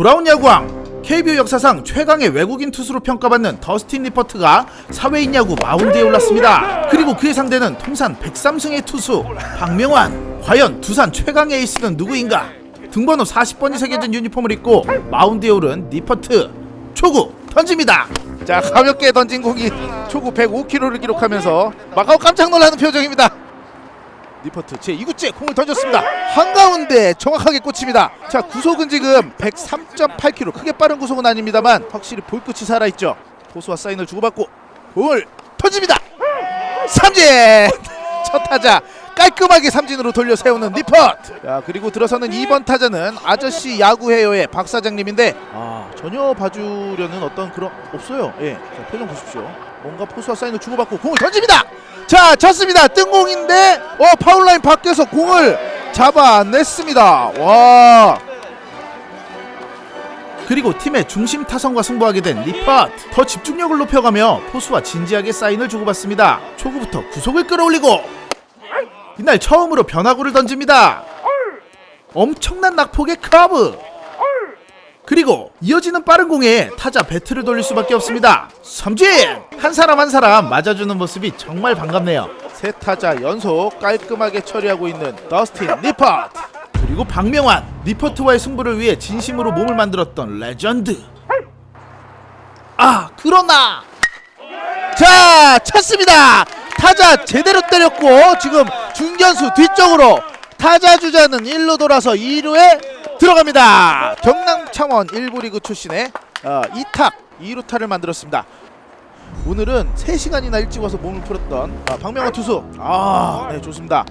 돌아온 야구왕 KBO 역사상 최강의 외국인 투수로 평가받는 더스틴 리퍼트가 사회인 야구 마운드에 올랐습니다. 그리고 그의 상대는 통산 103승의 투수 박명환. 과연 두산 최강의 에이스는 누구인가? 등번호 40번이 새겨진 유니폼을 입고 마운드에 오른 리퍼트. 초구 던집니다. 자 가볍게 던진 공이 초구 105km를 기록하면서 마카오 깜짝 놀라는 표정입니다. 리퍼트 제 2구째 공을 던졌습니다. 한가운데 정확하게 꽂힙니다. 자 구속은 지금 103.8km 크게 빠른 구속은 아닙니다만 확실히 볼끝이 살아있죠. 포수와 사인을 주고받고 공을 던집니다. 삼진 첫 타자 깔끔하게 삼진으로 돌려 세우는 리퍼트. 자 그리고 들어서는 2번 타자는 아저씨 야구해요의 박 사장님인데 아 전혀 봐주려는 어떤 그런 없어요. 예, 자, 표정 보십시오. 뭔가 포수와 사인을 주고받고 공을 던집니다. 자 쳤습니다. 뜬공인데 어 파울라인 밖에서 공을 잡아냈습니다. 와. 그리고 팀의 중심 타선과 승부하게 된 리퍼트. 더 집중력을 높여가며 포수와 진지하게 사인을 주고받습니다. 초구부터 구속을 끌어올리고 이날 처음으로 변화구를 던집니다. 엄청난 낙폭의 커브. 그리고 이어지는 빠른 공에 타자 배트를 돌릴 수밖에 없습니다. 삼진! 한 사람 한 사람 맞아주는 모습이 정말 반갑네요. 세 타자 연속 깔끔하게 처리하고 있는 더스틴 리퍼트. 그리고 박명환 리퍼트와의 승부를 위해 진심으로 몸을 만들었던 레전드. 아 그러나 자 쳤습니다 타자 제대로 때렸고 지금 중견수 뒤쪽으로 타자 주자는 1루 돌아서 2루에 들어갑니다 경남 창원 1부 리그 출신의 어, 이탁 2루타를 만들었습니다 오늘은 3시간이나 일찍 와서 몸을 풀었던 아, 박명호 투수. 아 네 좋습니다.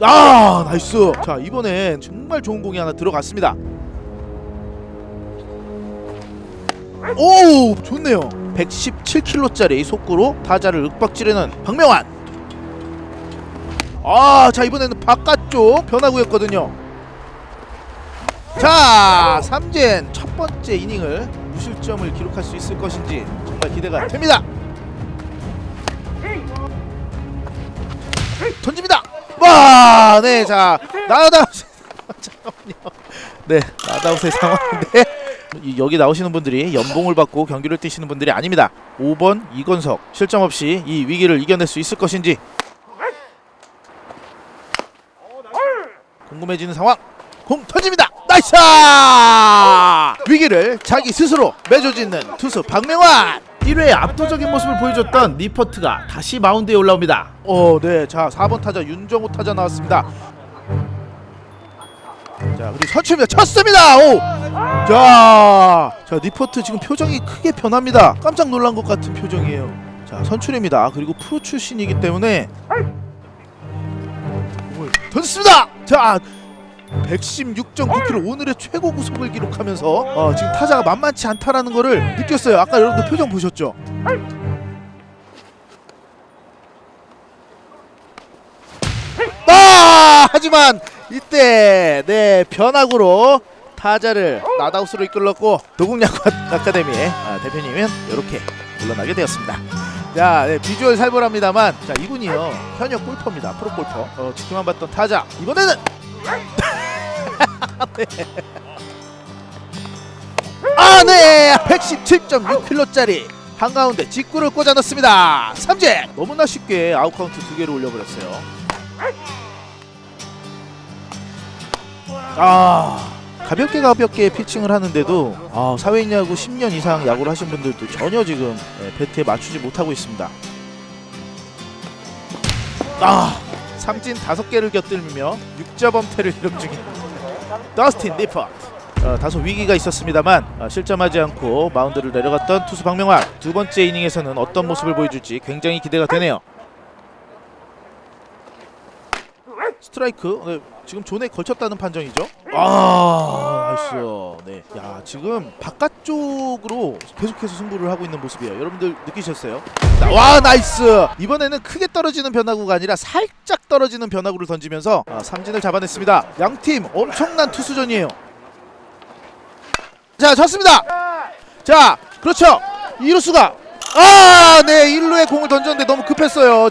아 나이스. 자 이번엔 정말 좋은 공이 하나 들어갔습니다. 오 좋네요. 117kg짜리 속구로 타자를 윽박지르는 박명환. 아자 이번에는 바깥쪽 변화구였거든요 자 삼진 첫 번째 이닝을 무실점을 기록할 수 있을 것인지 정말 기대가 됩니다. 던집니다. 와네자 나다 잠깐만요 네 나다웃의 상황인데 이- 여기 나오시는 분들이 연봉을 받고 경기를 뛰시는 분들이 아닙니다. 5번 이건석 실점 없이 이 위기를 이겨낼 수 있을 것인지 궁금해지는 상황. 공 던집니다 나이스 위기를 자기 스스로 맺어짓는 투수 박명환. 1회에 압도적인 모습을 보여줬던 리퍼트가 다시 마운드에 올라옵니다. 어 네 자 4번 타자 윤정호 타자 나왔습니다. 자 그리고 선취입니다. 쳤습니다. 오 자 자 리포트 지금 표정이 크게 변합니다. 깜짝 놀란 것 같은 표정이에요. 자 선출입니다. 그리고 프로 출신이기 때문에 공을 던졌습니다. 자 116.9km 오늘의 최고 구속을 기록하면서 어, 지금 타자가 만만치 않다라는 거를 느꼈어요. 아까 여러분들 표정 보셨죠? 아! 하지만 이때 네 변화구로 타자를 나다우스로 이끌렀고 도국야구 아카데미의 아, 대표님은 이렇게 물러나게 되었습니다. 자 네, 비주얼 살벌합니다만 자 이분이요. 현역 골퍼입니다. 프로 골퍼. 어, 지켜만 봤던 타자. 이번에는 네. 아네 117.6kg짜리 한가운데 직구를 꽂아 넣습니다 삼진 너무나 쉽게 아웃 카운트 두 개를 올려버렸어요 아 가볍게 가볍게 피칭을 하는데도 아, 사회인 야구 10년 이상 야구를 하신 분들도 전혀 지금 예, 배트에 맞추지 못하고 있습니다. 아 삼진 다섯 개를 곁들이며 6자 범퇴를 이름 중인 더스틴 리퍼트. 어, 다소 위기가 있었습니다만 어, 실점하지 않고 마운드를 내려갔던 투수 박명환 두 번째 이닝에서는 어떤 모습을 보여줄지 굉장히 기대가 되네요. 스트라이크 네, 지금 존에 걸쳤다는 판정이죠. 아 나이스. 네. 야 지금 바깥쪽으로 계속해서 승부를 하고 있는 모습이에요. 여러분들 느끼셨어요? 나- 와 나이스. 이번에는 크게 떨어지는 변화구가 아니라 살짝 떨어지는 변화구를 던지면서 아, 삼진을 잡아냈습니다. 양팀 엄청난 투수전이에요. 자 쳤습니다. 자 그렇죠. 이루수가 아 네 1루에 공을 던졌는데 너무 급했어요.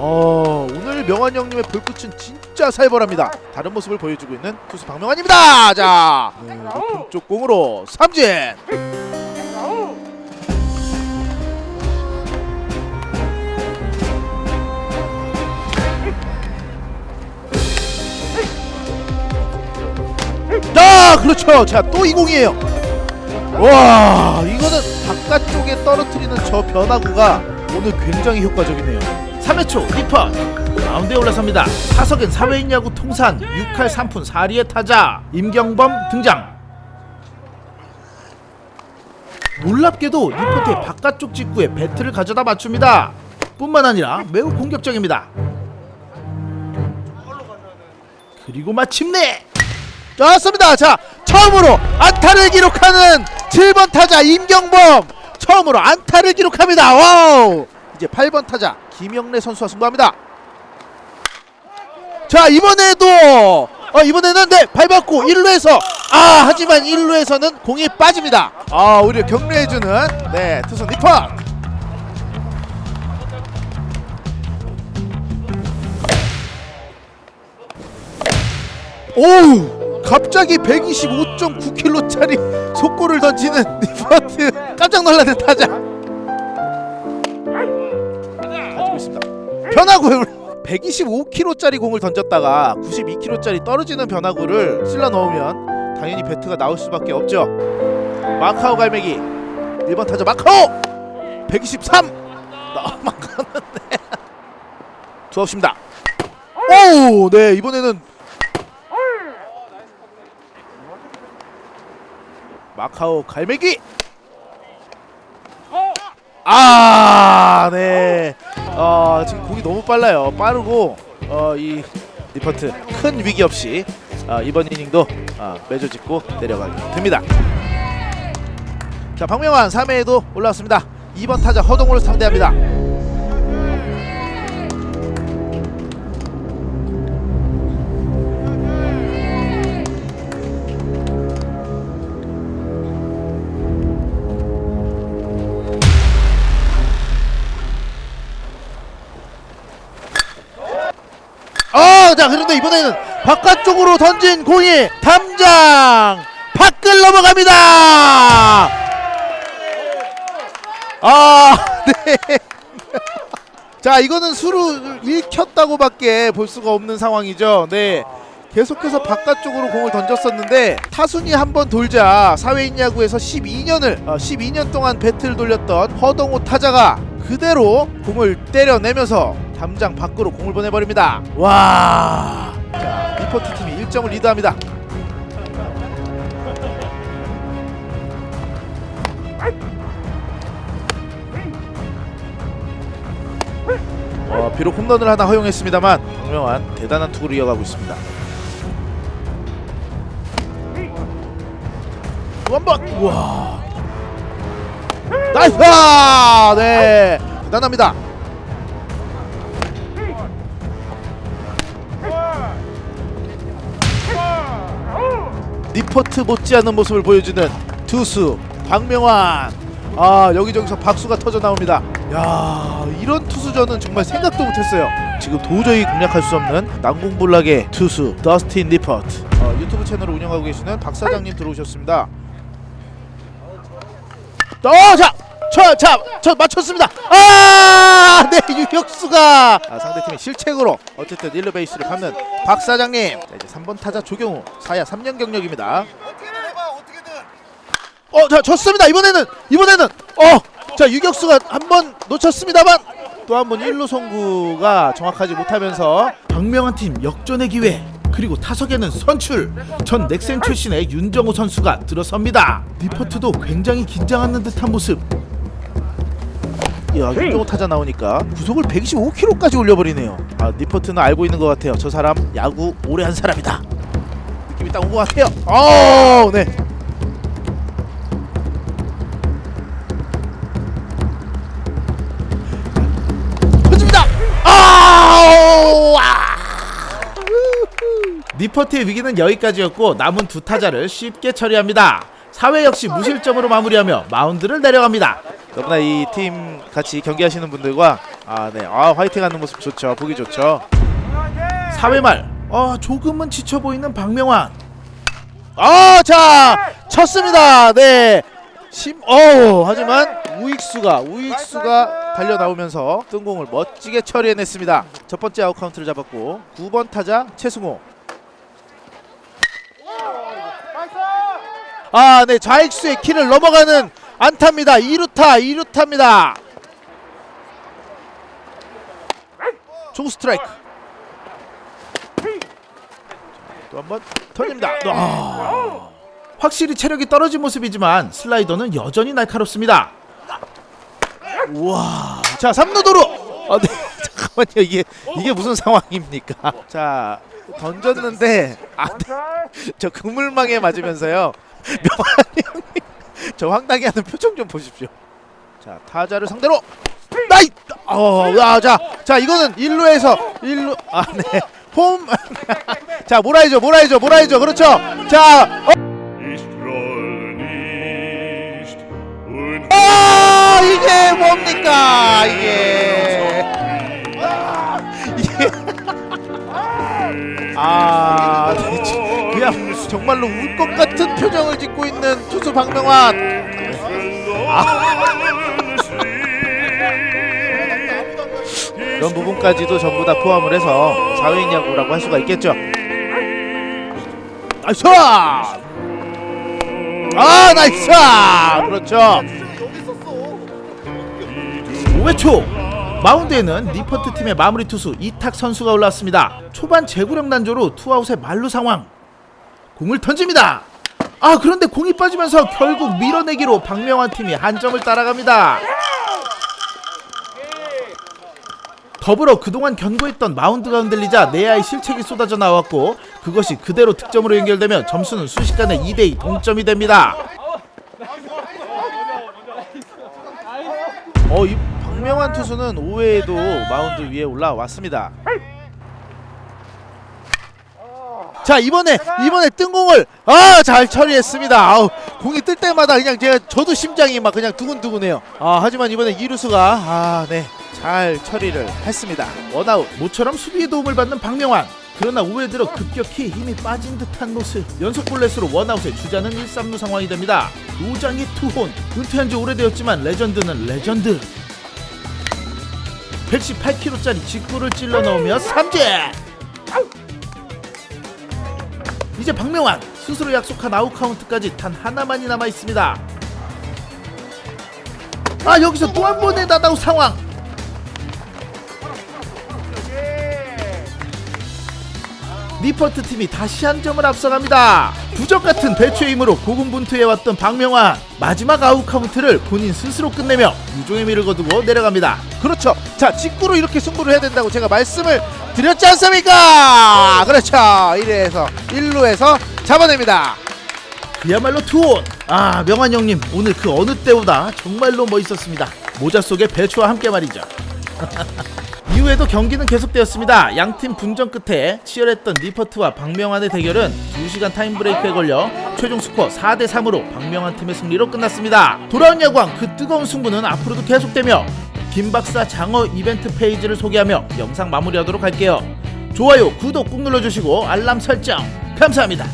어, 오늘 명환 형님의 볼끝은 진짜 살벌합니다. 다른 모습을 보여주고 있는 투수 박명환입니다. 자, 네, 높은 쪽 공으로 삼진. 그렇죠. 자, 또이 공이에요. 와, 이거는 바깥쪽에 떨어뜨리는 저 변화구가 오늘 굉장히 효과적이네요. 3회 초 리퍼트 마운드에 올라섭니다. 타석엔 사회인 야구 통산 6할 3푼 4리의 타자 임경범 등장. 놀랍게도 리포트의 바깥쪽 직구에 배트를 가져다 맞춥니다. 뿐만 아니라 매우 공격적입니다. 그리고 마침내 좋습니다. 자, 처음으로 안타를 기록하는 7번 타자 임경범 처음으로 안타를 기록합니다. 와우! 이제 8번 타자 김영래 선수와 승부합니다. 자, 이번에도 어, 이번에는 네, 밟았고 1루에서 아, 하지만 1루에서는 공이 빠집니다. 아, 오히려 격려해 주는 네, 투수 니퍼. 오우 갑자기 125.9kg짜리 속골을 던지는 니퍼트. 깜짝 놀라는 타자. 가지고 있습니다. 변화구를 125kg짜리 공을 던졌다가 92kg짜리 떨어지는 변화구를 쓸라 넣으면 당연히 배트가 나올 수밖에 없죠. 마카오 갈매기. 1번 타자 마카오! 123 너무 컸는데. 두없습니다. 오네 이번에는 마카오 갈매기. 아, 네. 어, 지금 공이 너무 빨라요. 빠르고 어, 이 리퍼트 큰 위기 없이 어, 이번 이닝도 어, 매저 짓고 내려가게 됩니다. 자, 박명환 3회에도 올라왔습니다. 2번 타자 허동호를 상대합니다. 어, 자 그런데 이번에는 바깥쪽으로 던진 공이 담장 밖을 넘어갑니다. 아, 네. 자 이거는 수를 읽혔다고밖에 볼 수가 없는 상황이죠. 네. 계속해서 바깥쪽으로 공을 던졌었는데 타순이 한번 돌자 사회인 야구에서 12년을 12년 동안 배트를 돌렸던 허동호 타자가 그대로 공을 때려내면서 담장 밖으로 공을 보내버립니다. 와, 자 리포트 팀이 1점을 리드합니다. 어, 비록 홈런을 하나 허용했습니다만 박명환 대단한 투구를 이어가고 있습니다. 또 한번 우와 나이스 아, 네 대단합니다 리포트 못지않은 모습을 보여주는 투수 박명환. 아 여기저기서 박수가 터져 나옵니다. 야 이런 투수전은 정말 생각도 못했어요. 지금 도저히 공략할 수 없는 난공불락의 투수 더스틴 리포트. 어, 유튜브 채널을 운영하고 계시는 박 사장님 들어오셨습니다. 어, 자, 저, 자, 저 맞췄습니다. 아, 네, 유격수가 아, 상대팀의 실책으로 어쨌든 1루 베이스를 밟는 박 사장님. 자, 이제 3번 타자 조경우 사야 3년 경력입니다. 어, 자, 졌습니다. 이번에는 이번에는 어, 자, 유격수가 한 번 놓쳤습니다만 또 한 번 1루 송구가 정확하지 못하면서 박명환 팀 역전의 기회 그리고 타석에는 선출 전 넥센 출신의 윤정호 선수가 들어섭니다. 리포트도 굉장히 긴장하는 듯한 모습. 야, 윤정호 타자 나오니까 구속을 125km까지 올려버리네요. 아, 니퍼트는 알고 있는 것 같아요. 저 사람 야구 오래 한 사람이다. 느낌이 딱 온 것 같아요. 어, 네. 던집니다. 아, 와. 리포트의 위기는 여기까지였고 남은 두 타자를 쉽게 처리합니다. 사회 역시 무실점으로 마무리하며 마운드를 내려갑니다. 너무나 이 팀 같이 경기하시는 분들과 아, 네. 아, 화이팅 하는 모습 좋죠. 보기 좋죠. 사회 말, 어, 조금은 지쳐 보이는 박명환. 아, 자, 쳤습니다. 네. 심, 어, 하지만 우익수가 우익수가 달려 나오면서 뜬공을 멋지게 처리해냈습니다. 첫 번째 아웃 카운트를 잡았고 9번 타자 최승호. 아, 네, 좌익수의 키를 넘어가는 안타입니다. 2루타, 2루타입니다. 초구 스트라이크. 또 한번 턴입니다. 아. 확실히 체력이 떨어진 모습이지만 슬라이더는 여전히 날카롭습니다. 우와. 자, 3루 도루. 아, 네. 잠깐만요. 이게 이게 무슨 상황입니까? 자, 던졌는데 아, 네. 저 그물망에 맞으면서요. 명환이 형님. 저 황당해 하는 표정 좀 보십시오. 자, 타자를 상대로 나이 어, 야, 자. 자, 이거는 1루에서 1루 아, 네. 홈. 자, 몰아야죠. 몰아야죠. 몰아야죠. 그렇죠. 자, 어, 아, 이게 뭡니까? 이게 이게 아 그냥 정말로 울 것 같은 표정을 짓고 있는 투수 박명환 이런 부분까지도 전부 다 포함을 해서 사회인 야구라고 할 수가 있겠죠. 나이스! 아 나이스! 그렇죠. 5회 초 마운드에는 니퍼트 팀의 마무리 투수 이탁 선수가 올라왔습니다. 초반 제구력 난조로 투아웃의 만루 상황. 공을 던집니다. 아 그런데 공이 빠지면서 결국 밀어내기로 박명환 팀이 한 점을 따라갑니다. 더불어 그동안 견고했던 마운드가 흔들리자 내야의 실책이 쏟아져 나왔고 그것이 그대로 득점으로 연결되며 점수는 순식간에 2대2 동점이 됩니다. 어, 이 박명환 투수는 5회에도 마운드 위에 올라왔습니다. 자 이번에 이번에 뜬 공을 아 잘 처리했습니다. 아우 공이 뜰 때마다 그냥 제가 저도 심장이 막 그냥 두근두근해요. 아 하지만 이번에 이루수가 아 네 잘 처리를 했습니다. 원아웃. 모처럼 수비에 도움을 받는 박명환 그러나 5회 들어 급격히 힘이 빠진 듯한 모습 연속 볼넷으로 원아웃에 주자는 1, 3루 상황이 됩니다 노장의 투혼 은퇴한 지 오래되었지만 레전드는 레전드 118kg짜리 직구를 찔러 넣으며 삼재 이제 박명환 스스로 약속한 아웃 카운트까지 단 하나만이 남아 있습니다 아 여기서 또 한 번의 나다웃 상황 니퍼트 팀이 다시 한 점을 앞서갑니다. 부적 같은 대처의 힘으로 고군분투해왔던 박명환 마지막 아웃 카운트를 본인 스스로 끝내며 유종의 미를 거두고 내려갑니다. 그렇죠. 자 직구로 이렇게 승부를 해야 된다고 제가 말씀을 드렸지 않습니까? 그렇죠. 1회에서 1루에서 잡아냅니다. 그야말로 투온. 아 명환 형님 오늘 그 어느 때보다 정말로 멋있었습니다. 모자 속에 배추와 함께 말이죠. 이후에도 경기는 계속되었습니다. 양팀 분전 끝에 치열했던 니퍼트와 박명환의 대결은 2시간 타임브레이크에 걸려 최종 스코어 4대 3으로 박명환 팀의 승리로 끝났습니다. 돌아온 야구왕 그 뜨거운 승부는 앞으로도 계속되며 김박사 장어 이벤트 페이지를 소개하며 영상 마무리하도록 할게요. 좋아요, 구독 꾹 눌러주시고 알람 설정 감사합니다.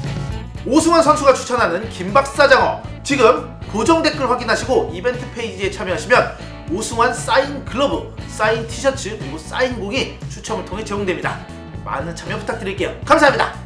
오승환 선수가 추천하는 김박사 장어 지금 고정 댓글 확인하시고 이벤트 페이지에 참여하시면 오승환 사인 글러브, 사인 티셔츠 그리고 사인 공이 추첨을 통해 제공됩니다. 많은 참여 부탁드릴게요. 감사합니다.